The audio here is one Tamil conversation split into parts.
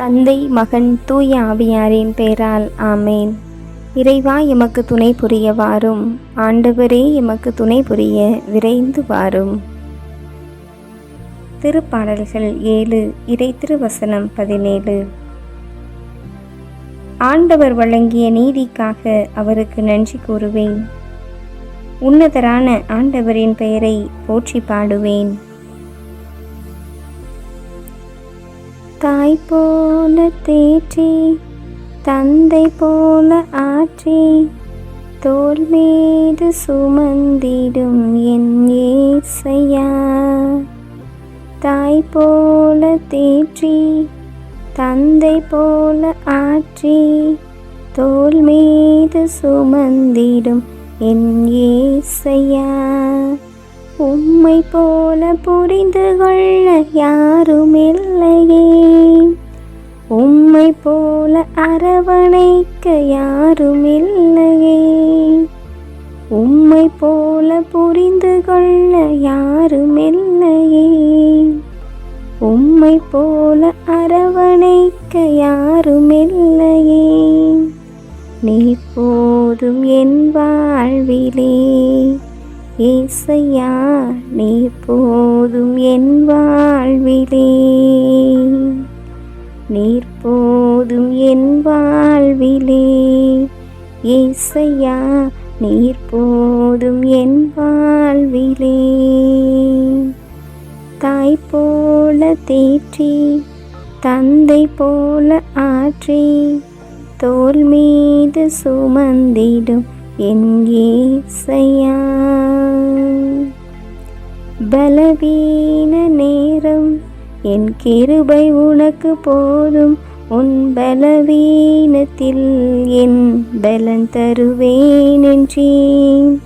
தந்தை மகன் தூய ஆவியாரின் பெயரால் ஆமேன். இறைவா எமக்கு துணை புரிய வாரும் ஆண்டவரே எமக்கு துணை புரிய விரைந்து வாரும். திருப்பாடல்கள் ஏழு இறை திருவசனம் பதினேழு. ஆண்டவர் வழங்கிய நீதிக்காக அவருக்கு நன்றி கூறுவேன். உன்னதரான ஆண்டவரின் பெயரை போற்றி பாடுவேன். தாய் போல தேற்றி தந்தை போல ஆற்றி தோல் மீது சுமந்திடும் என் ஏசையா. தாய் போல தேற்றி தந்தை போல ஆற்றி தோல் மீது சுமந்திடும் என் ஏசையா. உம்மை போல புரிந்து கொள்ள யாருமில்லையே. உம்மை போல அரவணைக்க யாருமில்லையே. உம்மை போல புரிந்து கொள்ள யாருமில்லையே. உம்மை போல அரவணைக்க யாருமில்லையே. நீ போதும் என் வாழ்விலே. ஏசையா நீ போதும் என் வாழ்விலே. நீர் போதும் என் வாழ்விலே. ஏசையா நீர் போதும் என் வாழ்விலே. தாய் போல தேற்றி தந்தை போல ஆற்றி தோல் மீது சுமந்திடும் என் ஏசையா பலவீன நேரம். என் கிருபை உனக்கு போதும். உன் பலவீனத்தில் என் பலன் தருவேன் என்றேன்.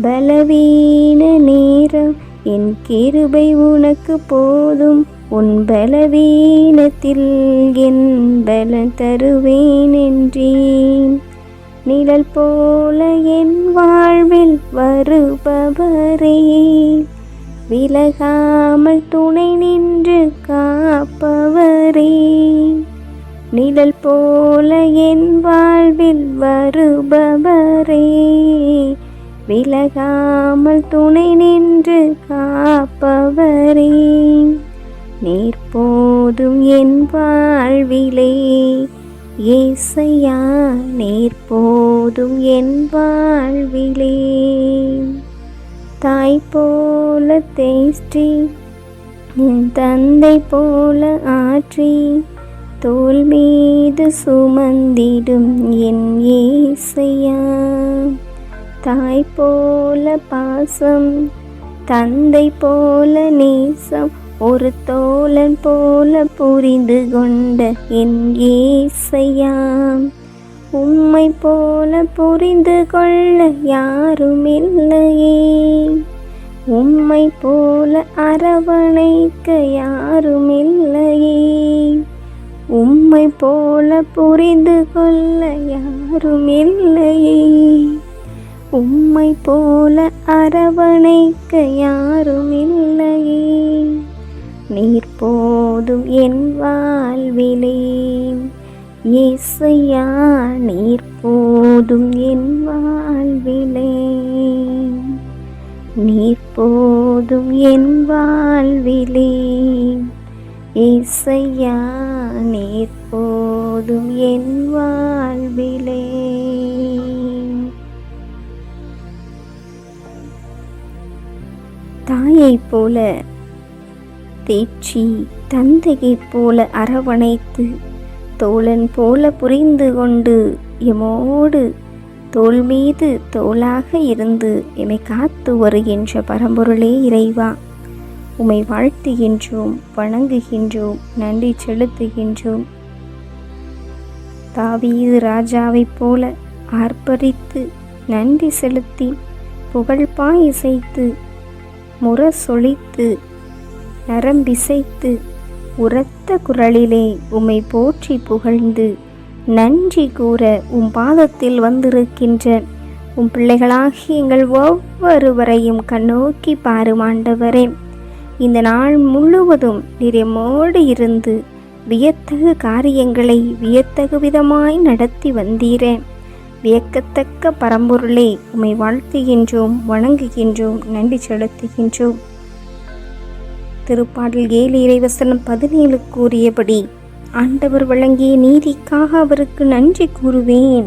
பலவீன நேரம். என் கிருபை உனக்கு போதும். உன் பலவீனத்தில் என் பலன் தருவேன் என்றேன். நிழல் போல என் வாழ்வில் வருபவரே. விலகாமல் துணை நின்று காப்பவரே. நிழல் போல என் வாழ்வில் வருபவரே. விலகாமல் துணை நின்று காப்பவரே. நேர்போதும் என் வாழ்விலே. ஏசையா நேர்போதும் என் வாழ்விலே. தாய் போல தேஷ்டி என் தந்தை போல ஆற்றி தோல் மீது சுமந்திடும் என் ஏசையா. தாய் போல பாசம் தந்தை போல நேசம் ஒரு தோழன் போல புரிந்து கொண்ட என் ஏசையாம் உம்மை போல புரிந்து கொள்ள யாரும் இல்லையே உம்மை போல அரவணைக்க யாரும் இல்லையே உம்மை போல புரிந்து கொள்ள யாரும் இல்லையே உம்மை போல அரவணைக்க யாரும் இல்லையே நீர் போதும் என் வாழ்விலே. இசையா நீர் போதும் என் வாழ்விலே. நீர் போதும் என் வாழ்விலே. இசையா நீர் போதும் என் வாழ்விலே. தாயைப் போல தேற்றி தந்தையைப் போல அரவணைத்து தோழன் போல புரிந்து கொண்டு எமோடு தோல் மீது தோளாக இருந்து எமை காத்து வருகின்ற பரம்பொருளே இறைவா. உமை வாழ்த்துகின்றோம் வணங்குகின்றோம் நன்றி செலுத்துகின்றோம். தாவீது ராஜாவைப் போல ஆர்ப்பரித்து நன்றி செலுத்தி புகழ்பாய் இசைத்து முரசொலித்து நரம்பிசைத்து உரத்த குரலிலே உம்மை போற்றி புகழ்ந்து நன்றி கூற உம் பாதத்தில் வந்திருக்கின்ற உம் பிள்ளைகளாகி எங்கள் ஒவ்வொருவரையும் கண்ணோக்கி பாருமாண்டவரே இந்த நாள் முழுவதும் நிறைமோடு இருந்து வியத்தகு காரியங்களை வியத்தகு விதமாய் நடத்தி வந்தீரே. வியக்கத்தக்க பரம்பொருளே உம்மை வாழ்த்துகின்றோம் வணங்குகின்றோம் நன்றி செலுத்துகின்றோம். திருப்பாடல் ஏழு இறைவசனம் பதினேழு கூறியபடி ஆண்டவர் வழங்கிய நீதிக்காக அவருக்கு நன்றி கூறுவேன்.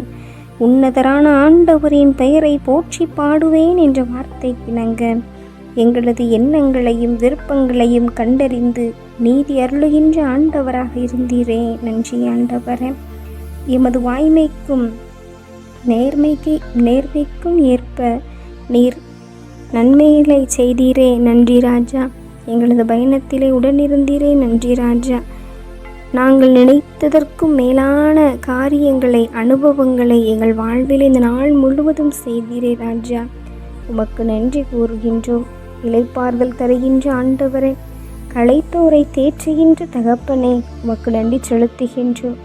உன்னதரான ஆண்டவரின் பெயரை போற்றி பாடுவேன் என்ற வார்த்தை இணங்க எங்களது எண்ணங்களையும் விருப்பங்களையும் கண்டறிந்து நீதி அருளுகின்ற ஆண்டவராக இருந்தீரே. நன்றி ஆண்டவரே. எமது வாய்மைக்கும் நேர்மைக்கு நேர்மைக்கும் ஏற்ப நீர் நன்மைகளை செய்தீரே. நன்றி ராஜா. எங்களது பயணத்திலே உடனிருந்தீரே நன்றி ராஜா. நாங்கள் நினைத்ததற்கும் மேலான காரியங்களை அனுபவங்களை எங்கள் வாழ்வில் இந்த நாள் முழுவதும் செய்தீரே ராஜா. உமக்கு நன்றி கூறுகின்றோம். இலைப்பார்தல் தருகின்ற ஆண்டவரை களைத்தோரை தேற்றுகின்ற தகப்பனே உமக்கு நன்றி செலுத்துகின்றோம்.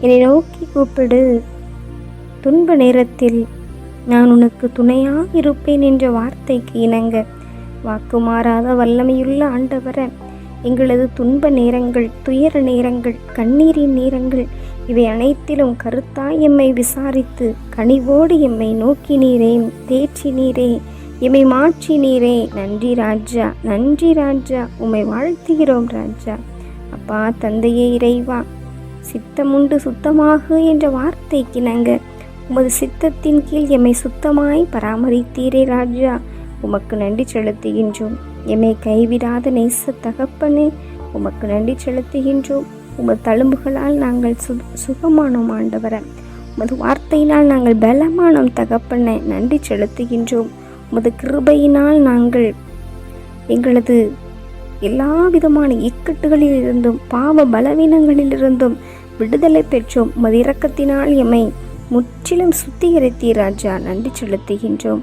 என்னை நோக்கி கூப்பிடு துன்ப நேரத்தில் நான் உனக்கு துணையாக இருப்பேன் என்ற வார்த்தைக்கு இணங்க. வாக்கு மாறாத வல்லமையுள்ள ஆண்டவர எங்களது துன்ப நேரங்கள் துயர நேரங்கள் கண்ணீரின் நேரங்கள் இவை அனைத்திலும் கருத்தாய் எம்மை விசாரித்து கனிவோடு எம்மை நோக்கி நீரே தேற்றி நீரே எம்மை மாற்றி நீரே நன்றி ராஜா நன்றி ராஜா உம்மை வாழ்த்துகிறோம் ராஜா. அப்பா தந்தையே இறைவா சித்தமுண்டு சுத்தமாக என்ற வார்த்தைக்கு நாங்கள் உமது சித்தத்தின் கீழ் எம்மை சுத்தமாய் பராமரித்தீரே ராஜா. உமக்கு நன்றி செலுத்துகின்றோம். எம்மை கைவிடாத நேச தகப்பனே உமக்கு நன்றி செலுத்துகின்றோம். உமது தழும்புகளால் நாங்கள் சு சுகமானோம் ஆண்டவர. உமது வார்த்தையினால் நாங்கள் பலமானோம் தகப்பனை நன்றி செலுத்துகின்றோம். உமது கிருபையினால் நாங்கள் எங்களது எல்லா விதமான இக்கட்டுகளிலிருந்தும் பாவ பலவீனங்களிலிருந்தும் விடுதலை பெற்றோம். உமது இரக்கத்தினால் எம்மை முற்றிலும் சுத்திகரித்தீர் ராஜா. நன்றி செலுத்துகின்றோம்.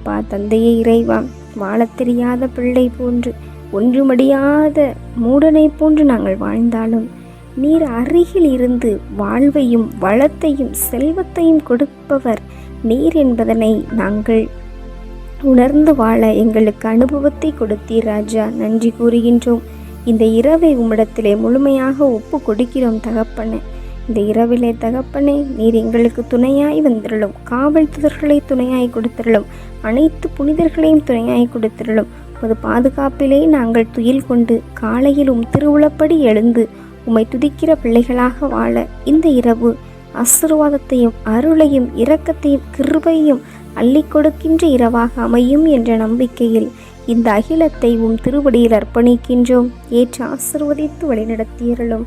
அப்பா தந்தையே இறைவா வாழத் தெரியாத பிள்ளை போன்று ஒன்றுமடியாத மூடனை போன்று நாங்கள் வாழ்ந்தாலும் நீர் அருகில் இருந்து வாழ்வையும் வளத்தையும் செல்வத்தையும் கொடுப்பவர் நீர் என்பதனை நாங்கள் உணர்ந்து வாழ எங்களுக்கு அனுபவத்தை கொடுத்தீர் ராஜா. நன்றி கூறுகின்றோம். இந்த இரவை உம்மிடத்திலே முழுமையாக ஒப்பு கொடுக்கிறோம் தகப்பனை. இந்த இரவிலே தகப்பனே நீர் எங்களுக்கு துணையாய் வந்திருளும். காவல்துதர்களை துணையாய் கொடுத்திருளும். அனைத்து புனிதர்களையும் துணையாய் கொடுத்திருளும். உமது பாதுகாப்பிலே நாங்கள் துயில் கொண்டு காலையிலும் திருவுளப்படி எழுந்து உம்மை துதிக்கிற பிள்ளைகளாக வாழ இந்த இரவு ஆசீர்வாதத்தையும் அருளையும் இரக்கத்தையும் கிருபையும் அள்ளி கொடுக்கின்ற இரவாக அமையும் என்ற நம்பிக்கையில் இந்த அகிலத்தை உம் திருவடியில் அர்ப்பணிக்கின்றோம். ஏற்று ஆசிர்வதித்து வழிநடத்தியருளும்.